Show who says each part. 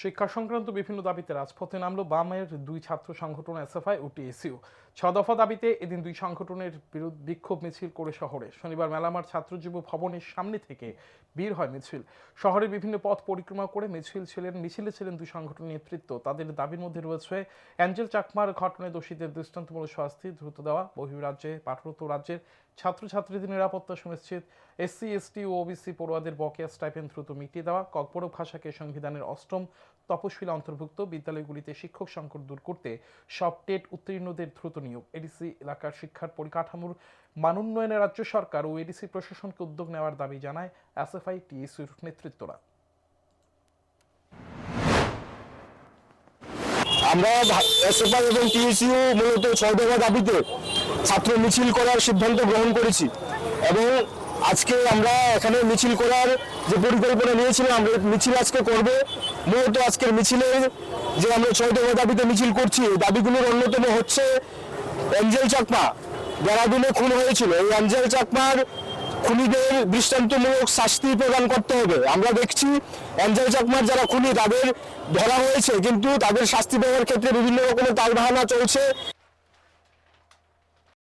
Speaker 1: শিক্ষা সংক্রান্ত বিভিন্ন দাবিতে রাজপথে নামলো বামের দুই ছাত্র সংগঠন এসএফআই ও টিএসইউ। ছ দফা দাবিতে এদিন দুই সংগঠনের বিরুদ্ধে বিক্ষোভ মিছিল করে শহরে। শনিবার মেলামার ছাত্র যুব ভবনের সামনে থেকে বের হয় মিছিল। শহরের বিভিন্ন পথ পরিক্রমা করে মিছিল ছিলেন, মিছিলে ছিলেন দুই সংগঠনের নেতৃত্ব। তাদের দাবির মধ্যে রয়েছে অ্যাঞ্জেল চাকমার ঘটনায় দোষীদের দৃষ্টান্তমূলক শাস্তি দ্রুত দেওয়া, বহিরাজ্যে পাঠরত রাজ্যের ছাত্রছাত্রীদের নিরাপত্তা সুনিশ্চিত, এসসি, এসটি ও ওবিসি পড়ুয়াদের বকেয়া স্টাইপেন্ড দ্রুত মিটিয়ে দেওয়া ককবরক ভাষাকে সংবিধানের অষ্টম তপশিলা অন্তর্ভুক্ত বিদ্যালয়গুলিতে শিক্ষক সংকট দূর করতে সব টেট উত্তীর্ণদের দ্রুত নিয়োগ। এডিসি এলাকার শিক্ষার পরিকাঠামোর মানোন্নয়নে রাজ্য সরকার ও এডিসি প্রশাসনকে উদ্যোগ নেওয়ার দাবি জানায় এসএফআই টিএসইউর নেতৃত্বরা।
Speaker 2: আমরা এসএফআই এবং টিএসইউ মূলত ছয় দফা দাবিতে ছাত্র মিছিল করার সিদ্ধান্ত গ্রহণ করেছি এবং আজকে আমরা এখানে মিছিল করার যে পরিকল্পনা নিয়েছিলাম, আমরা মিছিল আজকে করব। মূলত আজকের মিছিলের যে আমরা ছয় দাবিতে মিছিল করছি দাবিগুলোর অন্যতম হচ্ছে অ্যাঞ্জেল চাকমা। দেরাদুনে খুন হয়েছিল, এই অ্যাঞ্জেল চাকমার খুনিদের দৃষ্টান্তমূলক শাস্তি প্রদান করতে হবে। আমরা দেখছি অঞ্জল চাকমার যারা খুনি, তাদের ধরা হয়েছে, কিন্তু তাদের শাস্তি দেওয়ার ক্ষেত্রে বিভিন্ন রকমের তালবাহানা চলছে।